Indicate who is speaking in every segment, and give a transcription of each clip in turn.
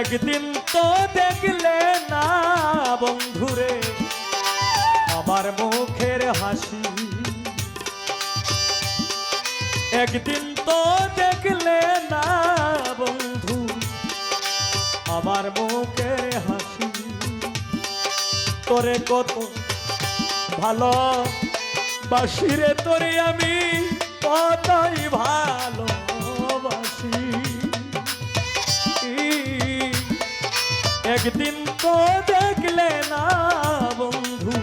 Speaker 1: একদিন তো দেখলে না বন্ধুরে, আমার মুখের হাসি। একদিন তো দেখলে না বন্ধু, আমার মুখের হাসি। তোরে কত ভালো বাসিরে তোরে আমি, কতই ভালোবাসি একদিন তো দেখলে না বন্ধু,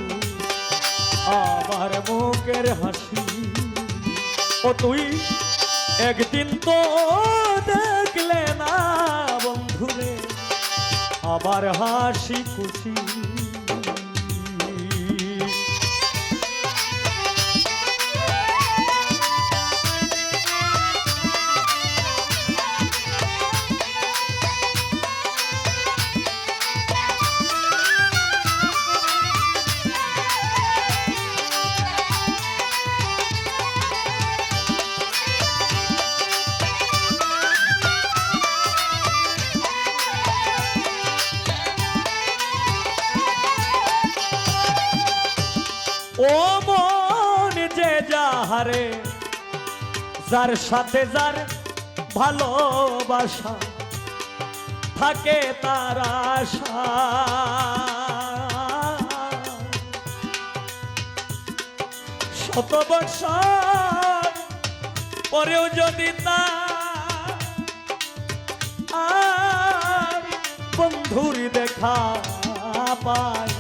Speaker 1: আমার মুখের হাসি। ও তুই একদিন তো দেখলে না বন্ধুরে আবার হাসি খুশি। যাহারে যার সাথে যার ভালোবাসা থাকে তার আশা। শত বৎসর পরেও যদি তা বন্ধুর দেখা পায়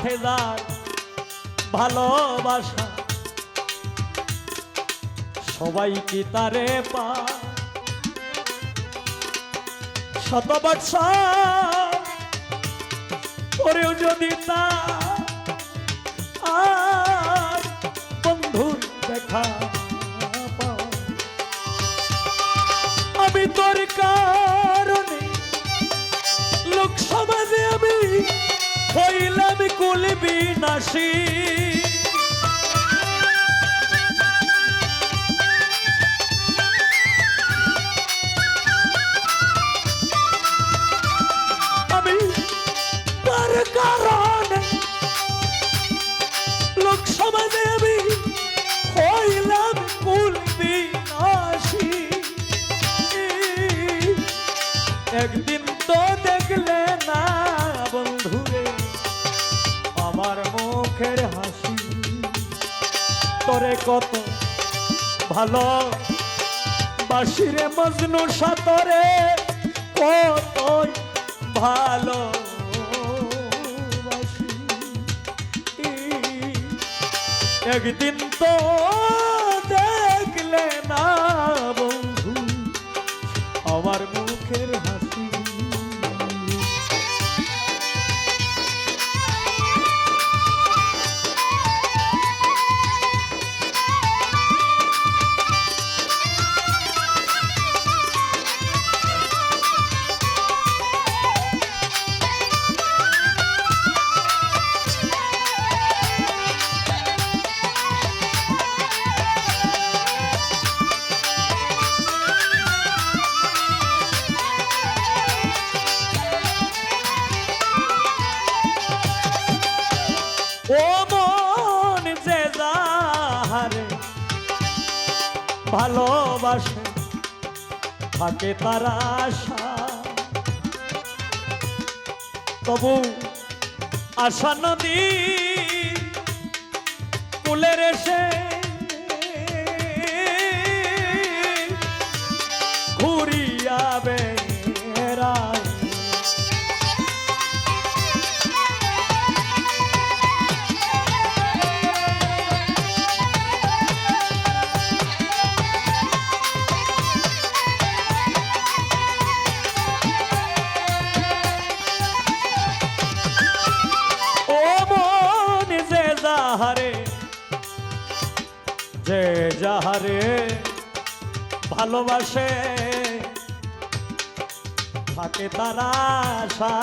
Speaker 1: সাথে ভালোবাসা। সবাই কি তারে পা শত বৎসর করেও যদি তা আর বন্ধুর দেখা বিনাশী আমি তার কারণে তোরে কত ভালো? বাসিরে মজনু সাতরে কতই ভালো। একদিন তো দেখলে না বন্ধু, আমার মুখের হাসি ভালোবাসে থাকে তার আশা। তবু আশা নদী কুলের এসে ঘুরিয়া যাহারে ভালোবাসে। থাকে তারা আশা।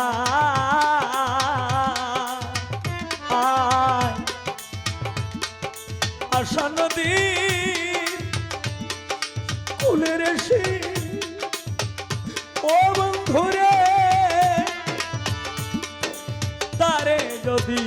Speaker 1: আশা নদী কুলের এসে ও বন্ধুরে তারে যদি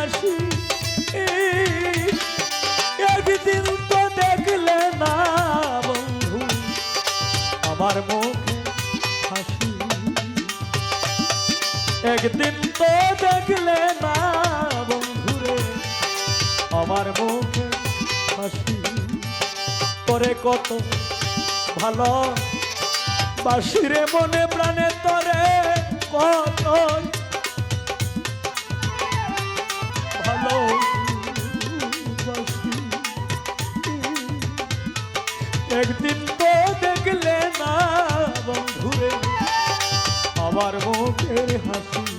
Speaker 1: বিনাশী একদিন তো দেখলে না বন্ধু, আমার মুখে হাসি। একদিন তো দেখলে না বন্ধুরে আমার মুখে হাসি। করে কত ভালো বাসিরে মনে প্রাণে তরে কত একদিন তো দেখলে না বন্ধুরে আমার মুখের হাসি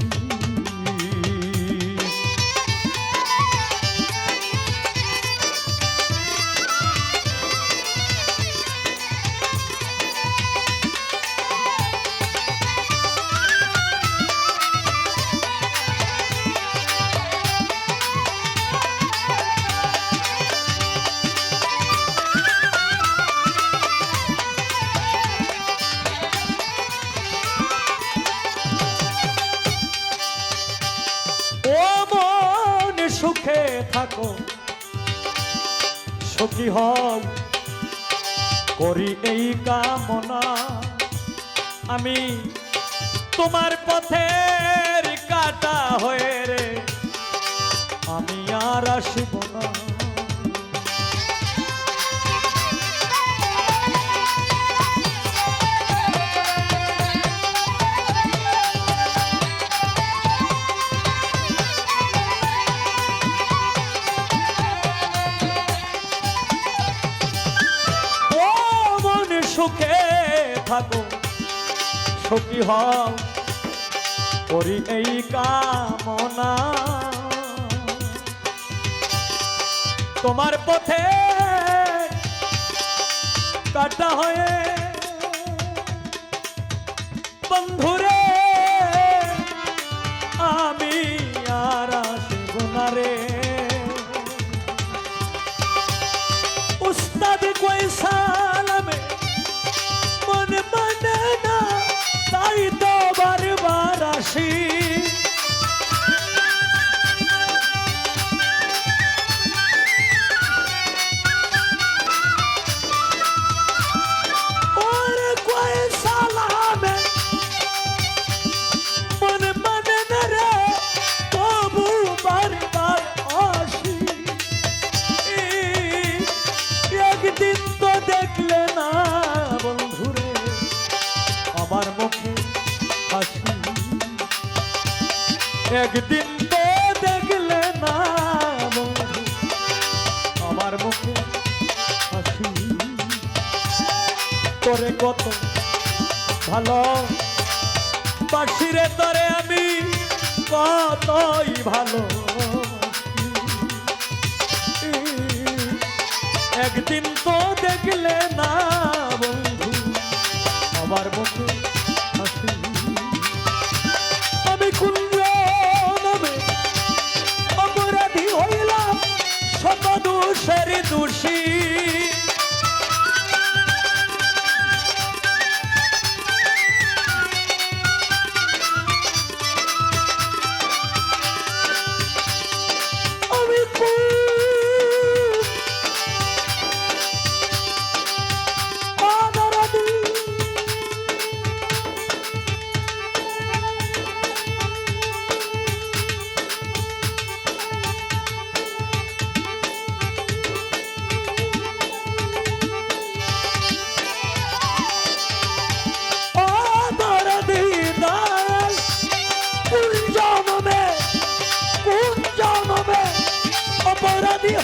Speaker 1: থাকো। সুখী হও, করি এই কামনা। আমি তোমার পথের কাটা হয়ে রে। আমি আর আসব না। থাকো সুখী হও করি এই কামনা। তোমার পথে কাটা হয়ে তোরে কত ভালো? বাসিরে তরে আমি কতই ভালো? একদিন তো দেখলে না বন্ধু আমার মুখে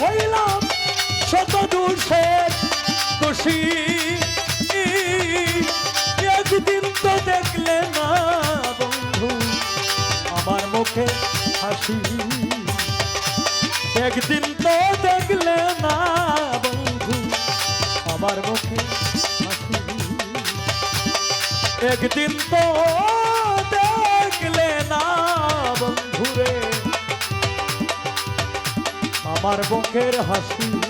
Speaker 1: হইলাম শত দোষের দোষী। একদিন তো দেখলে না বন্ধু, আমার মুখে হাসি। একদিন তো দেখলে না বন্ধু, আমার মুখে হাসি। একদিন তো দেখলে না বন্ধুরে আমার বুকের হাসি।